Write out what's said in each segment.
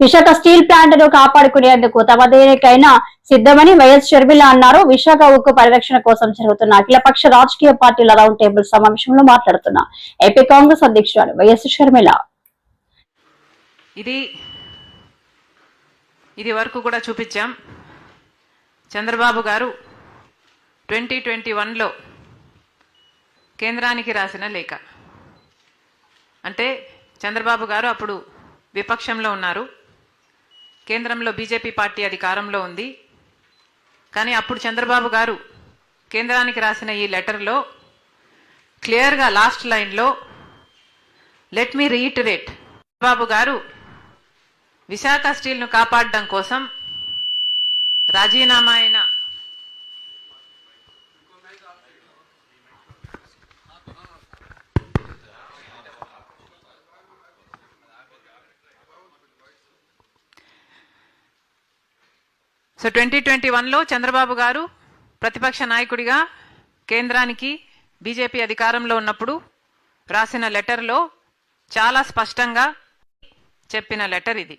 Visakha steel ప్లాంట్ను కాపాడుకునేందుకు తమ దేనికైనా సిద్ధమని వైఎస్ షర్మిల అన్నారు. విశాఖ ఉక్కు పరిరక్షణ కోసం జరుగుతున్న అఖిలపక్ష రాజకీయ పార్టీల రౌండ్ టేబుల్ సమావేశంలో మాట్లాడుతున్న ఏపీ కాంగ్రెస్ అధ్యక్షురాలు వైఎస్ షర్మిల. ఇది ఇది వరకు కూడా చూపించాం. చంద్రబాబు గారు ట్వంటీ ట్వంటీ వన్లో కేంద్రానికి రాసిన లేఖ. అంటే చంద్రబాబు గారు అప్పుడు విపక్షంలో ఉన్నారు. కేంద్రంలో బీజేపీ పార్టీ అధికారంలో ఉంది. కానీ అప్పుడు చంద్రబాబు గారు కేంద్రానికి రాసిన ఈ లెటర్లో క్లియర్గా లాస్ట్ లైన్లో లెట్ మీ రీఇటరేట్ చంద్రబాబు గారు విశాఖ స్టీల్ను కాపాడడం కోసం రాజీనామా అయిన సో ట్వంటీ ట్వంటీ వన్లో చంద్రబాబు గారు ప్రతిపక్ష నాయకుడిగా కేంద్రానికి బీజేపీ అధికారంలో ఉన్నప్పుడు రాసిన లెటర్లో చాలా స్పష్టంగా చెప్పిన లెటర్ ఇది.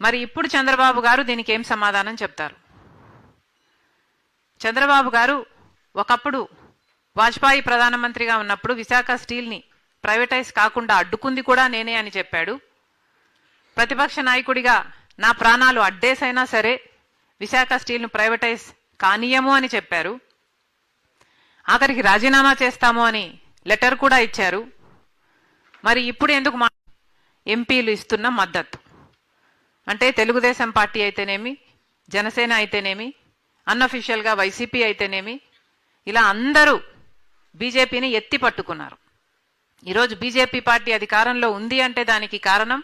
మరి ఇప్పుడు చంద్రబాబు గారు దీనికి ఏం సమాధానం చెప్తారు? చంద్రబాబు గారు ఒకప్పుడు వాజ్పేయి ప్రధానమంత్రిగా ఉన్నప్పుడు విశాఖ స్టీల్ని ప్రైవేటైజ్ కాకుండా అడ్డుకుంది కూడా నేనే అని చెప్పాడు. ప్రతిపక్ష నాయకుడిగా నా ప్రాణాలు అడ్డేసైనా సరే విశాఖ స్టీల్ను ప్రైవేటైజ్ కానీయము అని చెప్పారు. ఆఖరికి రాజీనామా చేస్తాము అని లెటర్ కూడా ఇచ్చారు. మరి ఇప్పుడు ఎందుకు మా ఎంపీలు ఇస్తున్న మద్దతు? అంటే తెలుగుదేశం పార్టీ అయితేనేమి జనసేన అయితేనేమి అన్అఫీషియల్గా వైసీపీ అయితేనేమి ఇలా అందరూ బీజేపీని ఎత్తి పట్టుకున్నారు. ఈరోజు బీజేపీ పార్టీ అధికారంలో ఉంది అంటే దానికి కారణం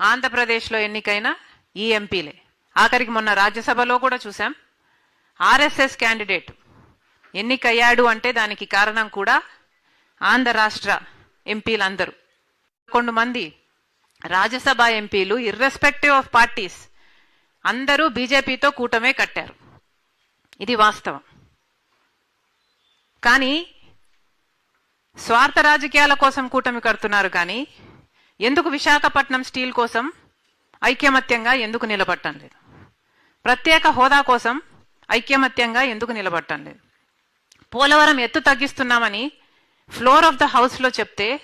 ఆంధ్రప్రదేశ్లో ఎన్నికైన ఈ ఎంపీలే. ఆఖరికి మొన్న రాజ్యసభలో కూడా చూసాం ఆర్ఎస్ఎస్ క్యాండిడేట్ ఎన్నికయ్యాడు అంటే దానికి కారణం కూడా ఆంధ్ర రాష్ట్ర ఎంపీలందరూ. పదకొండు మంది రాజ్యసభ ఎంపీలు ఇర్రెస్పెక్టివ్ ఆఫ్ పార్టీస్ అందరూ బీజేపీతో కూటమే కట్టారు. ఇది వాస్తవం. కానీ స్వార్థ రాజకీయాల కోసం కూటమి కడుతున్నారు కానీ ఎందుకు విశాఖపట్నం స్టీల్ కోసం ఐక్యమత్యంగా ఎందుకు నిలబట్టం లేదు? ప్రత్యేక హోదా కోసం ఐక్యమత్యంగా ఎందుకు నిలబట్టం లేదు? పోలవరం ఎత్తు తగ్గిస్తున్నామని ఫ్లోర్ ఆఫ్ ద హౌస్లో చెప్తే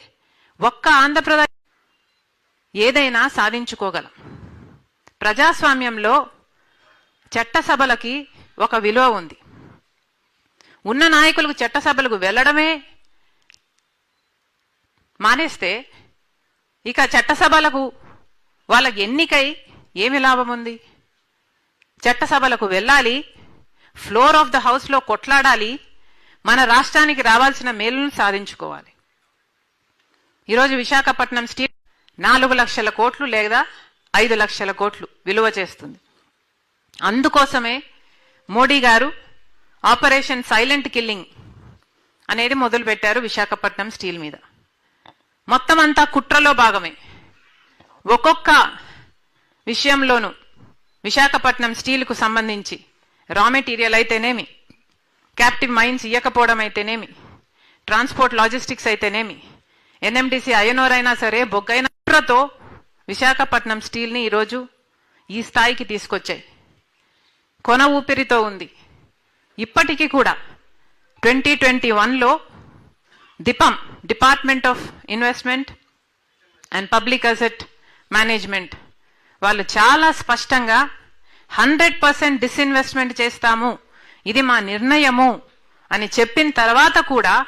ఒక్క ఆంధ్రప్రదేశ్ ఏదైనా సాధించుకోగలం. ప్రజాస్వామ్యంలో చట్టసభలకి ఒక విలువ ఉంది. ఉన్న నాయకులకు చట్టసభలకు వెళ్ళడమే మానేస్తే ఇక చట్టసభలకు వాళ్ళకి ఎన్నికై ఏమి లాభం ఉంది చట్టసభలకు వెళ్ళాలి ఫ్లోర్ ఆఫ్ ద హౌస్లో కొట్లాడాలి మన రాష్ట్రానికి రావాల్సిన మేలును సాధించుకోవాలి. ఈరోజు విశాఖపట్నం స్టీల్ నాలుగు లక్షల కోట్లు లేదా ఐదు లక్షల కోట్లు విలువ చేస్తుంది. అందుకోసమే మోడీ గారు ఆపరేషన్ సైలెంట్ కిల్లింగ్ అనేది మొదలుపెట్టారు విశాఖపట్నం స్టీల్ మీద. మొత్తం అంతా కుట్రలో భాగమే. ఒక్కొక్క విషయంలోనూ విశాఖపట్నం స్టీల్కు సంబంధించి రా మెటీరియల్ అయితేనేమి క్యాప్టివ్ మైన్స్ ఇయ్యకపోవడం అయితేనేమి ట్రాన్స్పోర్ట్ లాజిస్టిక్స్ అయితేనేమి ఎన్ఎండిసి అయనోర్ అయినా సరే బొగ్గైన కుట్రతో విశాఖపట్నం స్టీల్ని ఈరోజు ఈ స్థాయికి తీసుకొచ్చాయి. కొన ఊపిరితో ఉంది. ఇప్పటికీ కూడా ట్వంటీ ట్వంటీ వన్లో డిపం department of investment and public asset management వాళ్ళు చాలా స్పష్టంగా హండ్రెడ్ పర్సెంట్ డిస్ఇన్వెస్ట్మెంట్ చేస్తాము. ఇది మా నిర్ణయము అని చెప్పిన తర్వాత కూడా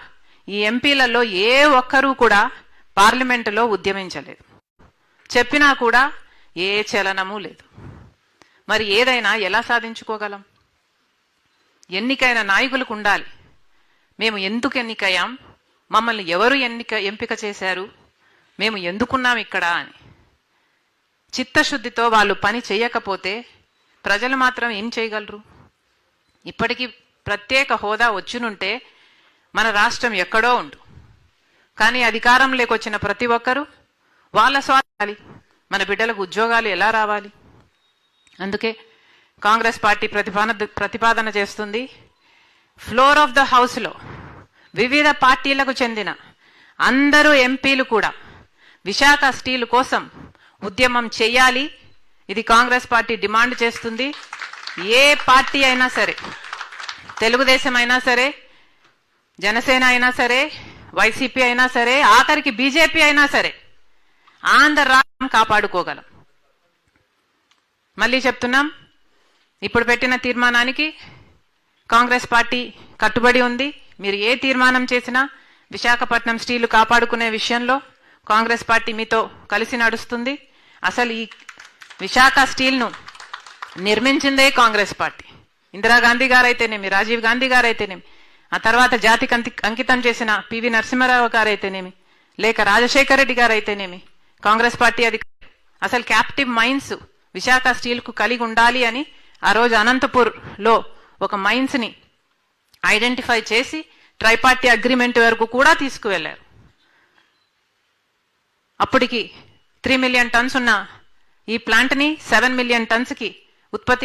ఈ ఎంపీలలో ఏ ఒక్కరూ కూడా పార్లమెంటులో ఉద్యమించలేదు. చెప్పినా కూడా ఏ చలనము లేదు. మరి ఏదైనా ఎలా సాధించుకోగలం? ఎన్నికైన నాయకులకు ఉండాలి. మేము ఎందుకు ఎన్నికయ్యాం? మమ్మల్ని ఎవరు ఎన్నిక ఎంపిక చేశారు? మేము ఎందుకున్నాం ఇక్కడ అని. చిత్తశుద్ధితో వాళ్ళు పని చేయకపోతే ప్రజలు మాత్రం ఏం చేయగలరు? ఇప్పటికీ ప్రత్యేక హోదా వచ్చినుంటే మన రాష్ట్రం ఎక్కడో ఉండు. కానీ అధికారం లేకొచ్చిన ప్రతి ఒక్కరూ వాళ్ళ స్వార్థాలి. మన బిడ్డలకు ఉద్యోగాలు ఎలా రావాలి? అందుకే కాంగ్రెస్ పార్టీ ప్రతిపాదన ప్రతిపాదన చేస్తుంది ఫ్లోర్ ఆఫ్ ద హౌస్లో వివిధ పార్టీలకు చెందిన అందరూ ఎంపీలు కూడా విశాఖ స్టీల్ కోసం ఉద్యమం చెయ్యాలి ఇది కాంగ్రెస్ పార్టీ డిమాండ్ చేస్తుంది. ఏ పార్టీ అయినా సరే తెలుగుదేశం అయినా సరే జనసేన అయినా సరే వైసీపీ అయినా సరే ఆఖరికి బీజేపీ అయినా సరే ఆంధ్ర రాష్ట్రం కాపాడుకోగలం. మళ్ళీ చెప్తున్నాం ఇప్పుడు పెట్టిన తీర్మానానికి కాంగ్రెస్ పార్టీ కట్టుబడి ఉంది. మీరు ఏ తీర్మానం చేసినా విశాఖపట్నం స్టీలు కాపాడుకునే విషయంలో కాంగ్రెస్ పార్టీ మీతో కలిసి నడుస్తుంది. అసలు ఈ విశాఖ స్టీల్ను నిర్మించిందే కాంగ్రెస్ పార్టీ. ఇందిరాగాంధీ గారైతేనేమి రాజీవ్ గాంధీ గారైతేనేమి ఆ తర్వాత జాతికి అంకితం చేసిన పివి నరసింహారావు గారైతేనేమి లేక రాజశేఖర రెడ్డి గారైతేనేమి కాంగ్రెస్ పార్టీ అది అసలు క్యాప్టివ్ మైన్స్ విశాఖ స్టీల్కు కలిగి ఉండాలి అని ఆ రోజు అనంతపూర్లో ఒక మైన్స్ని ఐడెంటిఫై చేసి ట్రైపార్టీ అగ్రిమెంట్ వరకు కూడా తీసుకువెళ్ళారు అప్పటికి త్రీ మిలియన్ టన్స్ ఉన్న ఈ ప్లాంట్ని సెవెన్ మిలియన్ టన్స్కి ఉత్పత్తి